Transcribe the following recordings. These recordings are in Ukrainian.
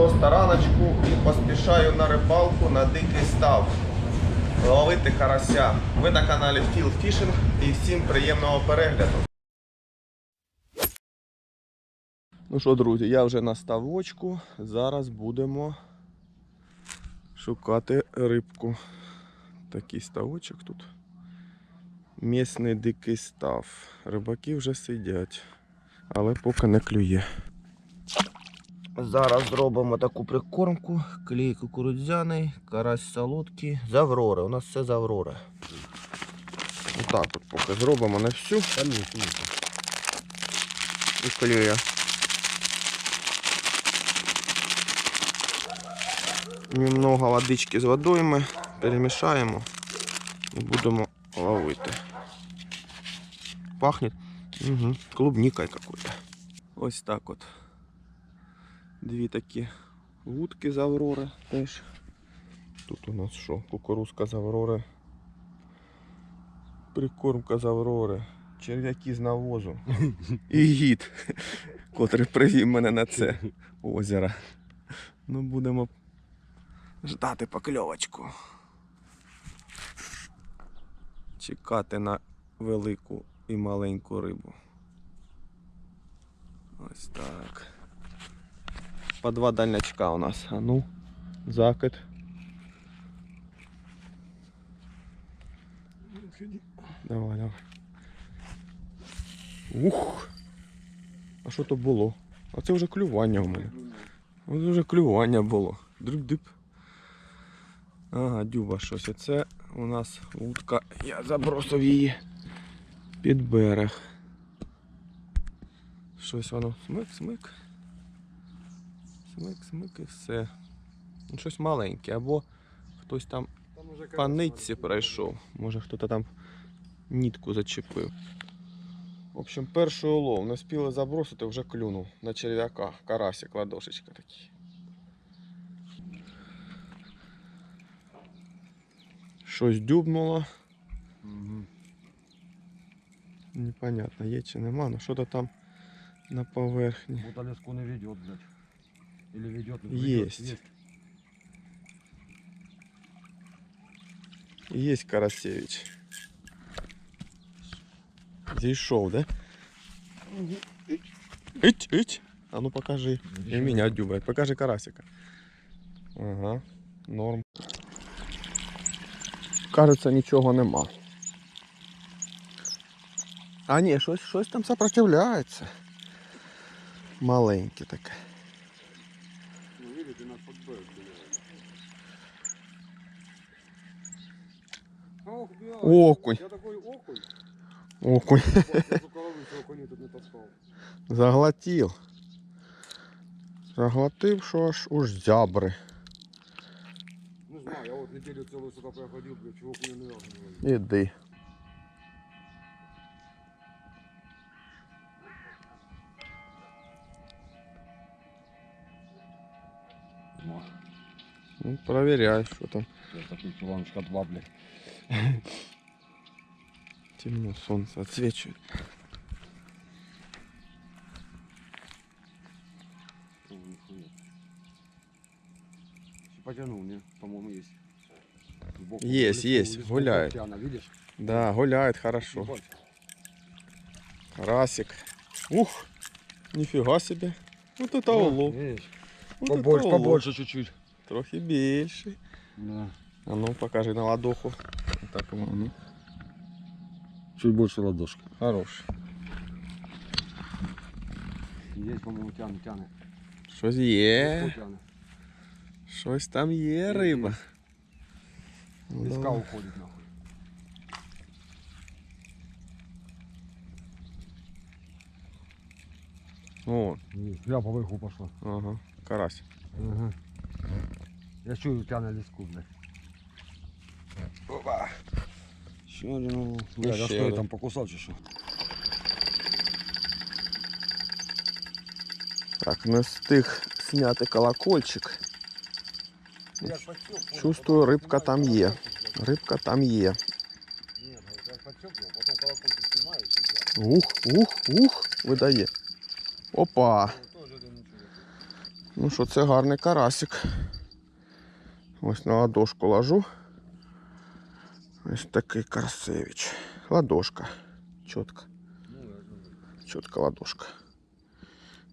шоста раночку і поспішаю на рибалку на дикий став. Ловити карася. Ви на каналі Field Fishing і всім приємного перегляду. Ну що, друзі, я вже на ставочку. Зараз будемо шукати рибку. Такий ставочок тут. Місний дикий став. Рибаки вже сидять, але поки не клює. Зараз зробимо таку прикормку. Клей кукурудзяний, карась солодкий, з Аврори. У нас все з Аврори. Отак от поки зробимо на всю і клює. Немного водички з водою ми перемішаємо і будемо ловити. Пахнет угу. клубникой какой-то. Ось так от. Дві такі вудки з Аврори теж. Тут у нас що? Кукурузка з Аврори. Прикормка з Аврори. Черв'яки з навозу. І гід, котрий привів мене на це озеро. Ну, будемо ждати покльовочку. Чекати на велику і маленьку рибу. Ось так. По два дальнячка у нас. А ну, закид. Давай, давай. Ух! А що то було? А це вже клювання у мене. Ось вже клювання було. Дриб-дип. Ага, дюба щось. Оце у нас утка. Я забросив її під берег. Щось воно смик-смик. Смик-смик і все. Ну, щось маленьке, або хтось там по нитці пройшов. Може хтось там нітку зачепив. В общем, перший улов. Не спіли забросити, вже клюнув на черв'яка. Карасик, ладошечка такий. Щось дюбнуло. Угу. Непонятно, є чи нема, але що-то там на поверхні. Вот леску не ведет, блядь. Или ведет, не ведет. Есть. Є Карасевич. Зійшов, да? Ить, ить. А ну покажи. И меня дюбает. Покажи карасика. Ага, норм. Кажется, нічого нема. А ні, щось, щось там сопротивляється. Маленьке таке. Видите, подбэк, блядь. Ох. Окунь. Я такой окунь. Окунь. Заглотів. Заглотив, що аж уж зябри. Не знаю, я вот неделю целую сюда проходил, блядь, окуня не разу не. Іди. Проверяй, що там. Я такой килоночка два. Темно, сонце отсвечивает. Потянул, не? По-моему, есть. Сбоку Есть, леску- есть, леску гуляет. Татьяна, видишь? Да, гуляет хорошо. Ебать. Карасик. Ух, нифига себе. Вот это Да, улов. Вот это Побольше, улов. побольше чуть-чуть. Трохи більший. Да. А ну покажи на ладоху. Так, а ну. Чуть больше ладошки. Хороший. Есть, по-моему, тянет, тянет. Щось є. Леску тянет. Щось там є Є, риба. є. Ну, Леска давай. уходит нахуй. О, Я по выху пошла. ага, карась. Ага. Я чую тянет леску, блядь. Опа. Еще один. Блядь, Ще а что я там покусал, чи що? Так, не встиг зняти колокольчик. Чувствую, рибка там є. Рибка там є. Нет, я подтёплю, потом колокольчик снимаю и тяну. Ух, ух, ух, видає. Опа. Один ничего. Ну що, це гарний карасик. Ось на ладошку ложу. Ось такий Карсевич. Ладошка. Чітко. Ну, я знаю. Чітка ладошка.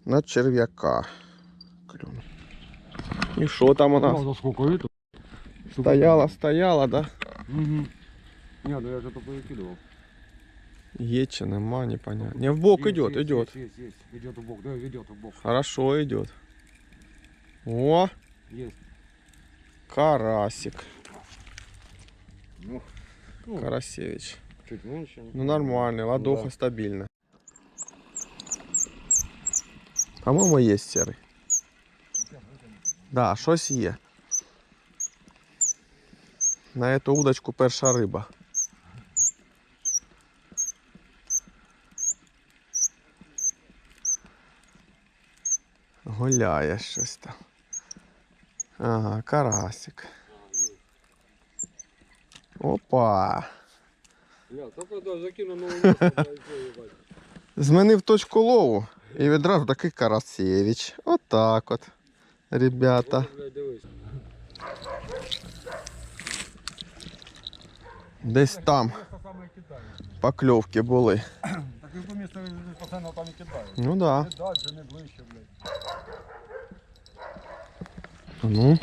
На черв'яка. Клюнув. І що там у нас? Ну, за сколько это? Стояла, стояла, да? Угу. Не, да я же только выкидывал. Є чи нема, непонятно. Не, в бок Есть, идет, есть, идет. Есть, есть, есть. Идет в бок, да, идет в бок. Хорошо идет. О, Есть. карасик. Ну, ну, Карасевич. чуть меньше. Ну нормальный, ладоха Да. стабильно. По-моему, є серий. Да, щось є. На эту удочку перша риба. Гуляє щось там. Ага, карасик. Опа! Змінив точку лову і відразу такий Карасєвич. Отак от. Ребята. Вот, блядь. Десь там покльовки були. Так і то місце постійно там і кидаю. Ну да. Не дальше, не ближче, блядь. Ну,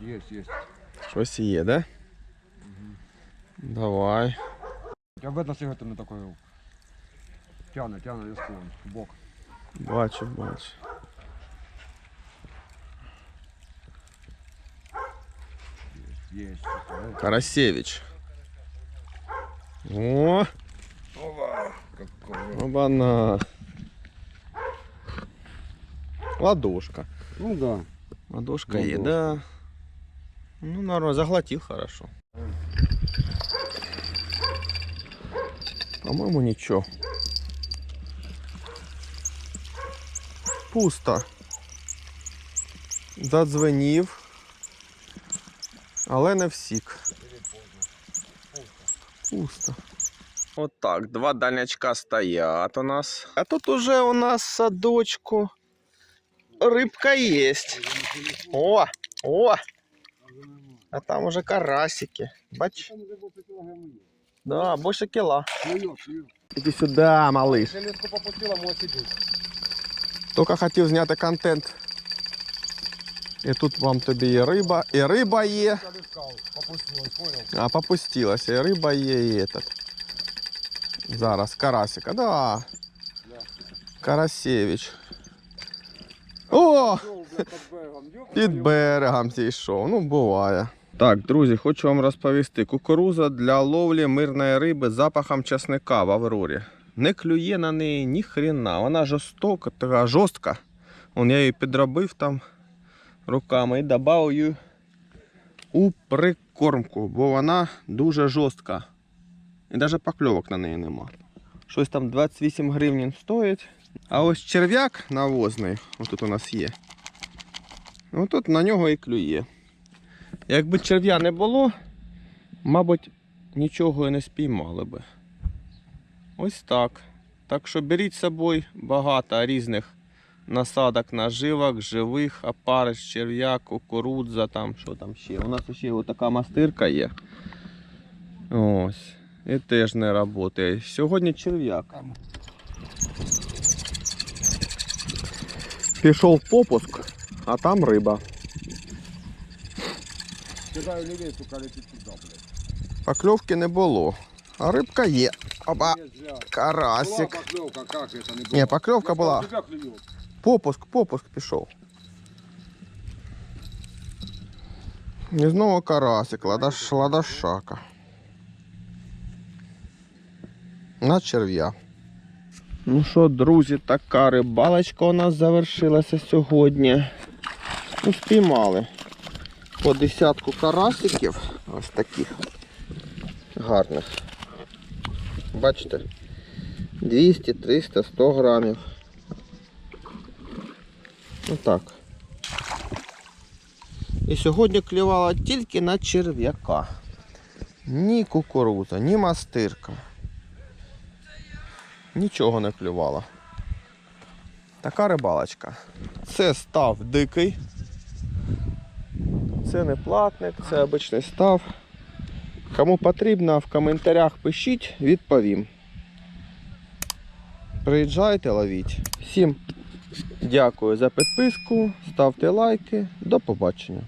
Есть, есть. щось є, да? Давай. Я видно сигарету не такой. Тяне, тяне леском, в бок. Бачу, бачу. Есть, есть. Карасєвич. О, Ова, какой. обана. Ладошка. Ну да. Ладошка є, Ладошка. да. Ну, нормально, заглотил хорошо. По-моему, ничего. Пусто. Задзвенів. Але не всік. Пусто. От так, два дальнячка стоять у нас. А тут уже у нас садочку рыбка есть. О, о! А там уже карасики. Бач? Да, больше кила. Клюет, клюет. Иди сюда, малыш. Железку попустила, может сидеть. Тільки хотів зняти контент. І тут вам тобі і риба, і риба є, Я лескал, попустилась, понял? а попустилася, і риба є, і этот. Зараз, карасика, да. Да. Карасевич. О! Під берегом зійшов. Ну, буває. Так, друзі, хочу вам розповісти. Кукуруза для ловлі мирної риби з запахом часника в Аврорі. Не клює на неї ні хрена. Вона жорстока, така жорстка. Вон я її підробив там руками і додав її у прикормку, бо вона дуже жорстка. І навіть покльовок на неї нема. Щось там 28 гривень стоїть. А ось черв'як навозний, отут у нас є. Тут на нього і клює. Якби черв'я не було, мабуть, нічого і не спіймали би. Ось так. Так що беріть з собою багато різних насадок наживок, живих, опариш, черв'як, кукурудза, там що там ще. У нас ще така мастирка є. Ось. І теж не працює. Сьогодні черв'як. Пішов попуск, а там риба. Кидаю левей, сука, летит сюда, блядь. Покльовки не було. А рибка є. Опа, Есть, бля. Была карасик. поклевка, как это не было? Не, поклевка Я была. сказал, Тебя клюет. Попуск, попуск пішов. І знову карасик, ладаш, ладашака. На черв'я. Ну що, друзі, така рибалочка у нас завершилася сьогодні. Ну, спіймали по десятку карасиків. Ось таких гарних. Бачите? 200, 300, 100 грамів. Отак. І сьогодні клювала тільки на черв'яка. Ні кукуруза, ні мастирка. Нічого не клювала. Така рибалочка. Це став дикий. це не платник, це обичний став. Кому потрібно, в коментарях пишіть, відповім. Приїжджайте, ловіть. Всім дякую за підписку, ставте лайки. До побачення.